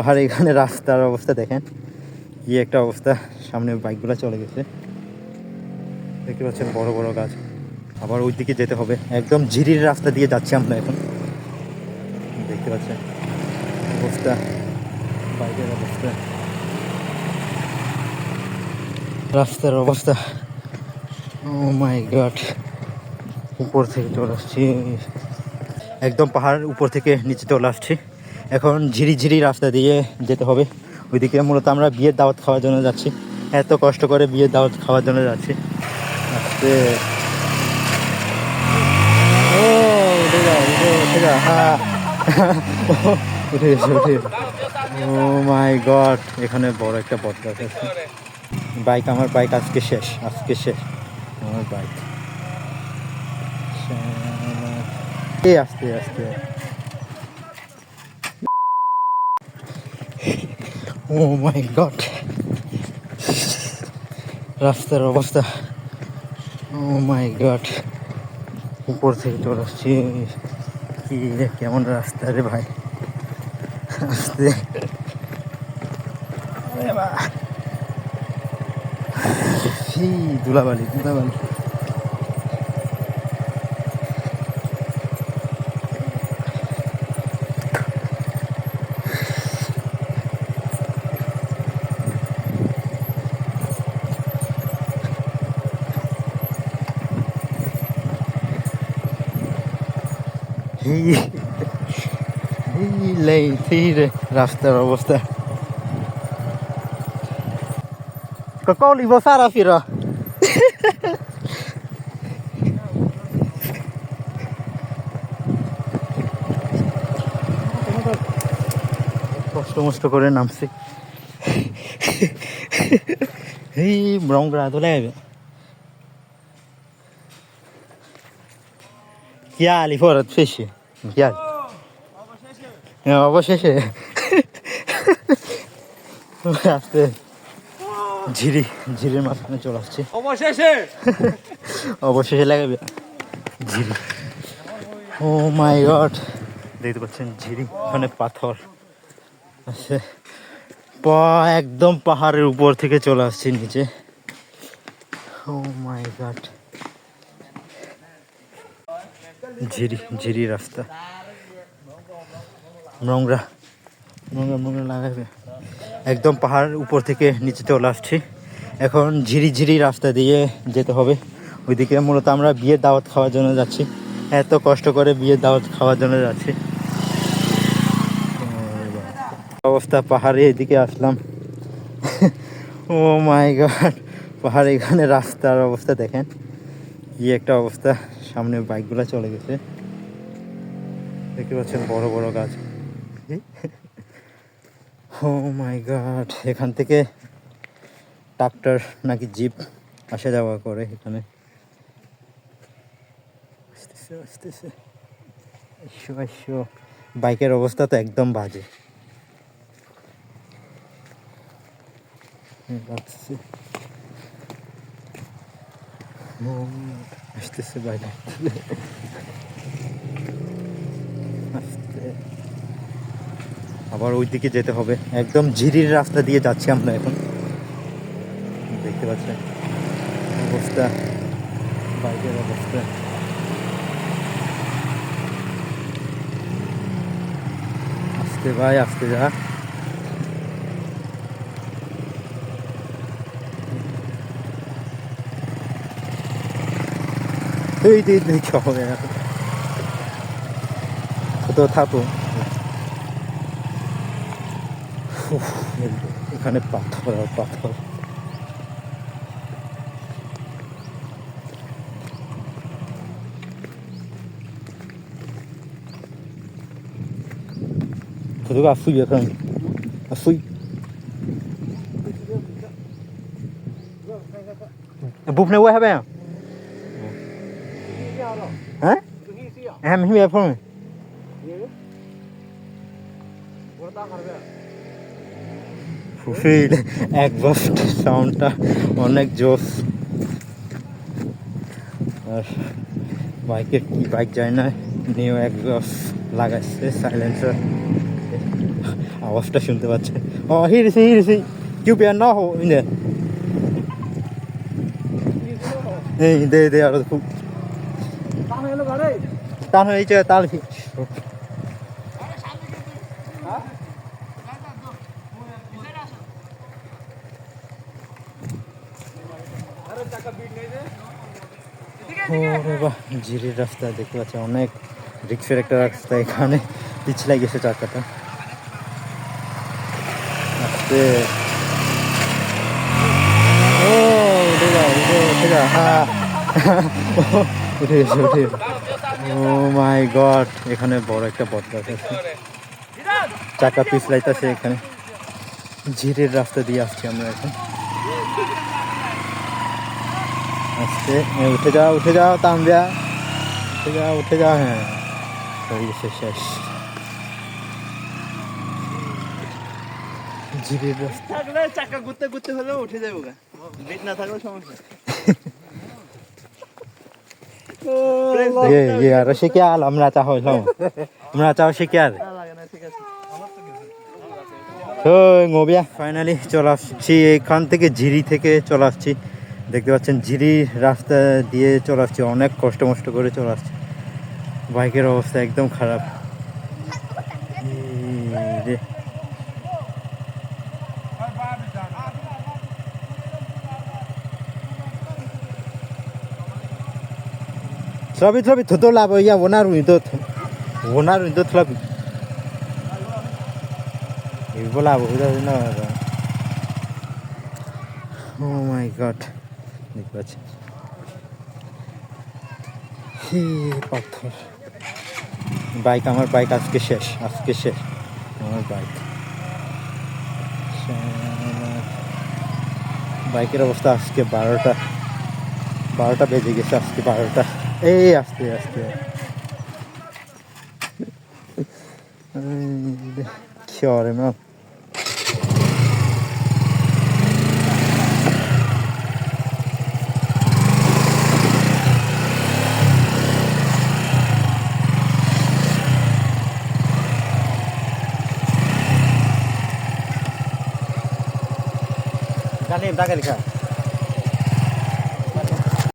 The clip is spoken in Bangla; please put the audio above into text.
পাহাড়ে এখানে রাস্তার অবস্থা দেখেন। কি একটা অবস্থা। সামনে বাইকগুলো চলে গেছে। দেখতে পাচ্ছেন বড় বড় গাছ। আবার ওই দিকে যেতে হবে। একদম ঝিরির রাস্তা দিয়ে যাচ্ছি আমরা এখন। দেখতে পাচ্ছেন অবস্থা। বাইকের অবস্থা। রাস্তার অবস্থা। ও মাই গড উপর থেকে চলে আসছি। একদম পাহাড় উপর থেকে নিচে চলে আসছি। এখন ঝিরি ঝিরি রাস্তা দিয়ে যেতে হবে। ওইদিকে মূলত আমরা বিয়ের দাওয়াত খাওয়ার জন্য যাচ্ছি। এত কষ্ট করে বিয়ের দাওয়াত খাওয়ার জন্য যাচ্ছি। উঠে গেছে ও মাই গড এখানে বড় একটা বদলাস আছে। বাইক আমার বাইক আজকে শেষ আজকে শেষ। আমার বাইক এই আস্তে আস্তে। ও মাই গড রাস্তার অবস্থা। ও মাই গড উপর থেকে চলে আসছি। কি কেমন রাস্তা রে ভাই। আস্তে। ধুলাবালি ধুলাবালি। লেই রে রাস্তার অবস্থা Kau libo sara fira. কষ্ট মষ্ট করে নামছি এই ব্রংরা তো লাগবে কি আলি ফেসে হ্যাঁ, অবশেষে। আস্তে। ঝিরি ঝিরির মাঝখানে চলে আসছে। অবশেষে। অবশেষে লাগাবে। ঝিরি। Oh my god. দেখতে পাচ্ছেন ঝিরি ওখানে পাথর। আছে একদম পাহাড়ের উপর থেকে চলে আসছে নিচে। Oh my god. ঝিরি ঝিরি রাস্তা। নোংরা নোংরা নোংরা লাগাবে। একদম পাহাড় উপর থেকে নিচে চলে আসছি। এখন ঝিরি ঝিরি রাস্তা দিয়ে যেতে হবে। ওইদিকে মূলত আমরা বিয়ের দাওয়াত খাওয়ার জন্য যাচ্ছি। এত কষ্ট করে বিয়ের দাওয়াত খাওয়ার জন্য যাচ্ছি। অবস্থা পাহাড়ে এদিকে আসলাম। ও মাই গড, পাহাড়ে এখানে রাস্তার অবস্থা দেখেন। কি একটা অবস্থা? সামনে বাইকগুলো চলে গেছে। দেখতে পাচ্ছেন বড় বড় গাছ। ও মাই গড এখান থেকে ট্রাক্টর নাকি জিপ আসা যাওয়া করে এখানে। বাইকের অবস্থা তো একদম বাজে। এই আসতেছে। বাইক আস্তে আবার ওই দিকে যেতে হবে। একদম ঝিরির রাস্তা দিয়ে যাচ্ছি আমরা এখন। দেখতে পাচ্ছেন? অবস্থা। বাইকের অবস্থা। আস্তে ভাই, আসতে যা। Faded na ikaw na. কোথাও থাকো এখানে পাথর আর পাথর 그리고 아수 약간 아수 부분에 왜 해봐요? Không biết không ফুফির একবাস্ট সাউন্ডটা অনেক জোস। আর বাইকে কি বাইক যায় না নিয়েও একবাস লাগাচ্ছে সাইলেন্সার আওয়াজটা শুনতে পাচ্ছে। ও হিরেছি হিরেছি কিউ পেয়ার না হো, ইনে। এই, দে দে, আর খুব টান হয়েছে বাহ ঝিরির রাস্তা দেখতে পাচ্ছি, অনেক রিক্সের একটা রাস্তা এখানে। পিছলাই গেছে চাকাটা। আস্তে। ও, উঠে যা উঠে উঠে হ্যাঁ উঠে গেছে, উঠে ও মাই গড এখানে বড় একটা বদলাস আছে। চাকা পিছলাইতেছে এখানে। ঝিরের রাস্তা দিয়ে আসছি আমরা এখন। আস্তে উঠে যাও উঠে যাও তাম্বিয়া উঠে যাও উঠে যাও হ্যাঁ। হয়ে গেছে শেষ। ঝিরের রাস্তা। থাকলে চাকা ঘুরতে ঘুরতে হলেও উঠে যাব গা। না থাকলেও সমস্যা। ये ये यार से क्या हाल हमरा चाहो लो हमरा चाहो से क्या না লাগে না ঠিক আছে তো গোবিয়া ফাইনালি চলে আসছি এখান থেকে ঝিরি থেকে চলে আসছি দেখতে পাচ্ছেন ঝিরি রাস্তা দিয়ে চলে আসছি অনেক কষ্ট মষ্ট করে চলে আসছি বাইকের অবস্থা একদম খারাপ এই রে। সবই সবই থতো লাভ ইয়া ওনার উইতো ওনার উইতো থলাপ Ibu lah, udah benar. Oh my god. পাচ্ছি হি, পাথর বাইক আমার বাইক আজকে শেষ আজকে শেষ আমার বাইক বাইকের অবস্থা আজকে বারোটা বারোটা বেজে গেছে আজকে বারোটা এই আস্তে আস্তে Kjøre med Kan ni tak kan